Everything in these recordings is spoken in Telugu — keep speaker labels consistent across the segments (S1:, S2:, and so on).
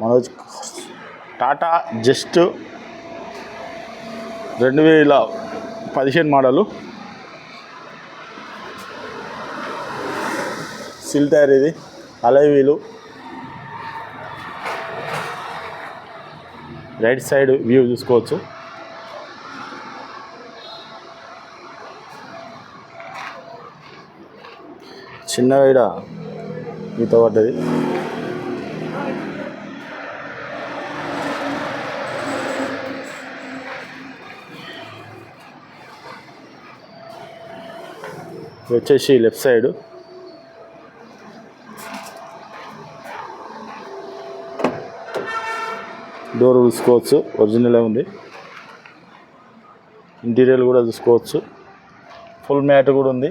S1: మనోజ్ టాటా జస్ట్ రెండు వేల పదిహేను మోడలు. సిల్ టైర్ ఇది అలై వీలు. రైట్ సైడ్ వ్యూ చూసుకోవచ్చు. చిన్న వైడ ఈత పడ్డది. వచ్చేసి లెఫ్ట్ సైడ్. డోర్ చూసుకోవచ్చు. ఒరిజినలే ఉంది. ఇంటీరియర్ కూడా చూసుకోవచ్చు. ఫుల్ మ్యాట్ కూడా ఉంది.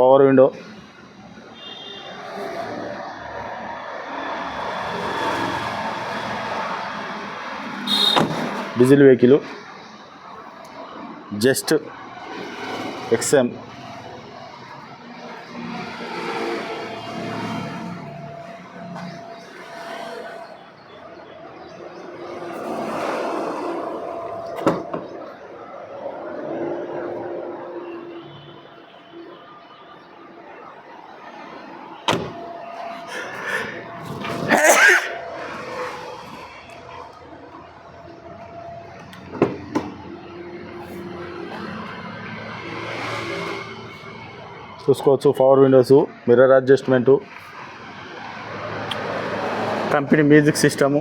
S1: Power window diesel vehicle just XM చూసుకోవచ్చు power windows mirror adjustment company music system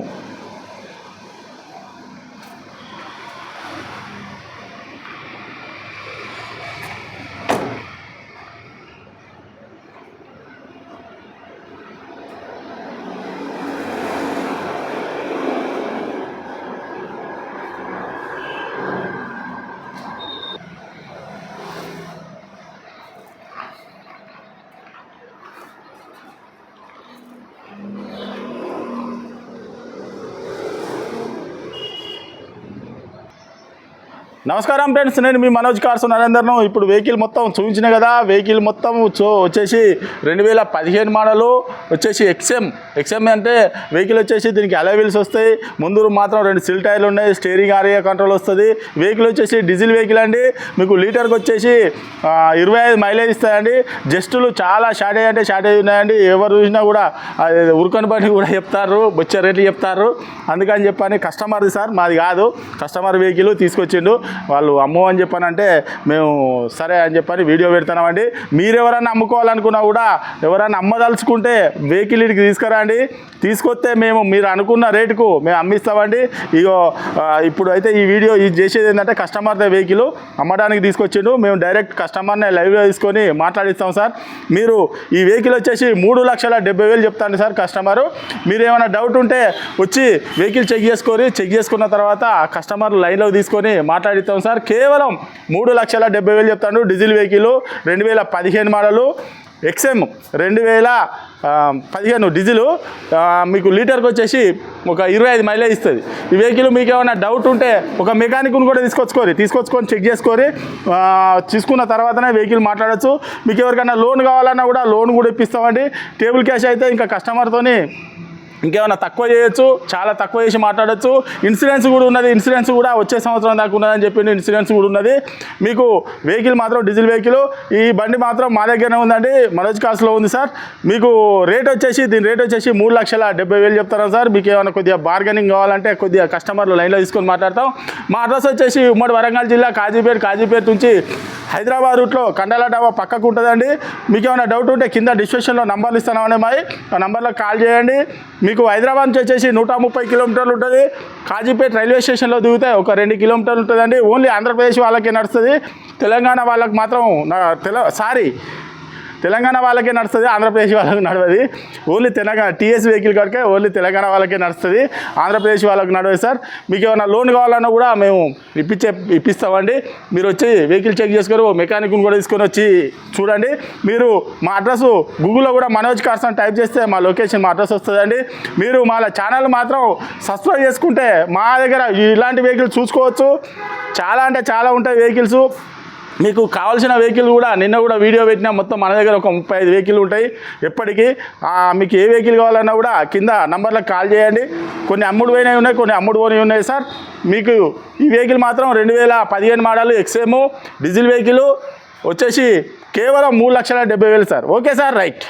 S1: నమస్కారం ఫ్రెండ్స్ నేను మీ మనోజ్ కార్సు నరేందర్ను. ఇప్పుడు వెహికల్ మొత్తం చూపించిన కదా వెహికల్ మొత్తం చూ వచ్చేసి రెండు వేల పదిహేను మోడలు వచ్చేసి ఎక్స్ఎం ఎక్స్ఎం అంటే వెహికల్ వచ్చేసి దీనికి అలవీల్స్ వస్తాయి. ముందు మాత్రం రెండు సిల్ టైర్లు ఉన్నాయి స్టీరింగ్ ఆరియా కంట్రోల్ వస్తుంది. వెహికల్ వచ్చేసి డీజిల్ వెహికల్ అండి. మీకు లీటర్కి వచ్చేసి ఇరవై ఐదు మైలేజ్ ఇస్తాయండి. జస్టులు చాలా షార్టేజ్ అంటే షార్టేజ్ ఉన్నాయండి. ఎవరు చూసినా కూడా అది ఉరుకొని పని కూడా చెప్తారు వచ్చే రేట్లు చెప్తారు. అందుకని చెప్పని కస్టమర్ది సార్ మాది కాదు. కస్టమర్ వెహికల్ తీసుకొచ్చిండు. వాళ్ళు అమ్మో అని చెప్పానంటే మేము సరే అని చెప్పని వీడియో పెడతామండి మీరు ఎవరైనా అమ్ముకోవాలనుకున్నా కూడా ఎవరైనా అమ్మదలుచుకుంటే వెహికల్ ఇడికి తీసుకురండి. తీసుకొస్తే మేము మీరు అనుకున్న రేటుకు మేము అమ్మిస్తామండి. ఇగో ఇప్పుడు అయితే ఈ వీడియో ఇది చేసేది ఏంటంటే కస్టమర్దే వెహికల్ అమ్మడానికి తీసుకొచ్చిండు. మేము డైరెక్ట్ కస్టమర్ని లైవ్లో తీసుకొని మాట్లాడిస్తాం సార్. మీరు ఈ వెహికల్ వచ్చేసి మూడు లక్షల డెబ్బై వేలు చెప్తాను సార్ కస్టమరు. మీరు ఏమైనా డౌట్ ఉంటే వచ్చి వెహికల్ చెక్ చేసుకొని చెక్ చేసుకున్న తర్వాత కస్టమర్ లైన్లో తీసుకొని మాట్లాడి మాట్లాడిస్తాం సార్. కేవలం మూడు లక్షల డెబ్బై వేలు చెప్తాను డీజిల్ వెహికల్ రెండు వేల పదిహేను మోడలు ఎక్స్ఎం రెండు వేల పదిహేను డీజిల్. మీకు లీటర్కి వచ్చేసి ఒక ఇరవై ఐదు మైలేజ్ ఇస్తుంది. ఈ వెహికల్ మీకు ఏమైనా డౌట్ ఉంటే ఒక మెకానిక్ను కూడా తీసుకొచ్చుకోరి. తీసుకొచ్చుకొని చెక్ చేసుకొని తీసుకున్న తర్వాతనే వెహికల్ మాట్లాడచ్చు. మీకు ఎవరికైనా లోన్ కావాలన్నా కూడా లోన్ కూడా ఇప్పిస్తామండి. టేబుల్ క్యాష్ అయితే ఇంకా కస్టమర్తోని ఇంకేమైనా తక్కువ చేయొచ్చు? చాలా తక్కువ చేసి మాట్లాడొచ్చు. ఇన్సూరెన్స్ కూడా ఉన్నది. ఇన్సూరెన్స్ కూడా వచ్చే సంవత్సరం దాకా ఉన్నదని చెప్పి ఇన్సూరెన్స్ కూడా ఉన్నది. మీకు వెహికల్ మాత్రం డీజిల్ వెహికల్ ఈ బండి మాత్రం మా దగ్గరనే ఉందండి. మనోజ్ కాస్ట్లో ఉంది సార్ మీకు రేట్ వచ్చేసి దీని రేట్ వచ్చేసి మూడు లక్షల డెబ్బై వేలు చెప్తారా సార్ మీకు ఏమైనా కొద్దిగా బార్గెనింగ్ కావాలంటే కొద్దిగా కస్టమర్లు లైన్లో తీసుకొని మాట్లాడతాం. మా అడ్రస్ వచ్చేసి ఉమ్మడి వరంగల్ జిల్లా కాజీపేట కాజీపేట నుంచి హైదరాబాద్ రూట్లో కండల డాబా పక్కకు ఉంటుందండి. మీకు ఏమైనా డౌట్ ఉంటే కింద డిస్క్రిప్షన్లో నంబర్లు ఇస్తానమనే మరి. ఆ నంబర్లో కాల్ చేయండి. మీకు హైదరాబాద్ నుంచి వచ్చేసి నూట ముప్పై కిలోమీటర్లు ఉంటుంది. కాజీపేట రైల్వే స్టేషన్లో దిగితే ఒక రెండు కిలోమీటర్లు ఉంటుందండి. ఓన్లీ ఆంధ్రప్రదేశ్ వాళ్ళకే నడుస్తుంది. తెలంగాణ వాళ్ళకి మాత్రం నా- తెల సారీ తెలంగాణ వాళ్ళకే నడుస్తుంది ఆంధ్రప్రదేశ్ వాళ్ళకి నడవది. ఓన్లీ తెలంగాణ టీఎస్ వెహికల్ కాడికే ఓన్లీ తెలంగాణ వాళ్ళకే నడుస్తుంది ఆంధ్రప్రదేశ్ వాళ్ళకి నడవదు సార్. మీకు ఏమైనా లోన్ కావాలన్నా కూడా మేము ఇప్పించే ఇప్పిస్తామండి. మీరు వచ్చి వెహికల్ చెక్ చేసుకొని ఓ మెకానిక్ని కూడా తీసుకొని వచ్చి చూడండి. మీరు మా అడ్రస్ గూగుల్లో కూడా మనోజ్ కార్స్ అని టైప్ చేస్తే మా లొకేషన్ మా అడ్రస్ వస్తుందండి. మీరు మా ఛానల్ మాత్రం సబ్స్క్రైబ్ చేసుకుంటే మా దగ్గర ఇలాంటి వెహికల్స్ చూసుకోవచ్చు. చాలా అంటే చాలా ఉంటాయి వెహికల్స్. మీకు కావాల్సిన వెహికల్ కూడా నిన్న కూడా వీడియో పెట్టినా మొత్తం మన దగ్గర ఒక ముప్పై ఐదు వెహికల్ ఉంటాయి. ఎప్పటికీ మీకు ఏ వెహికల్ కావాలన్నా కూడా కింద నంబర్లకు కాల్ చేయండి. కొన్ని అమ్ముడు పోయినవి ఉన్నాయి కొన్ని అమ్ముడు పోయినవి ఉన్నాయి సార్. మీకు ఈ వెహికల్ మాత్రం రెండు వేల పదిహేను మోడల్ ఎక్స్ఎమ్ డీజిల్ వెహికల్ వచ్చేసి కేవలం మూడు లక్షల డెబ్బై వేలు సార్. Okay sir right.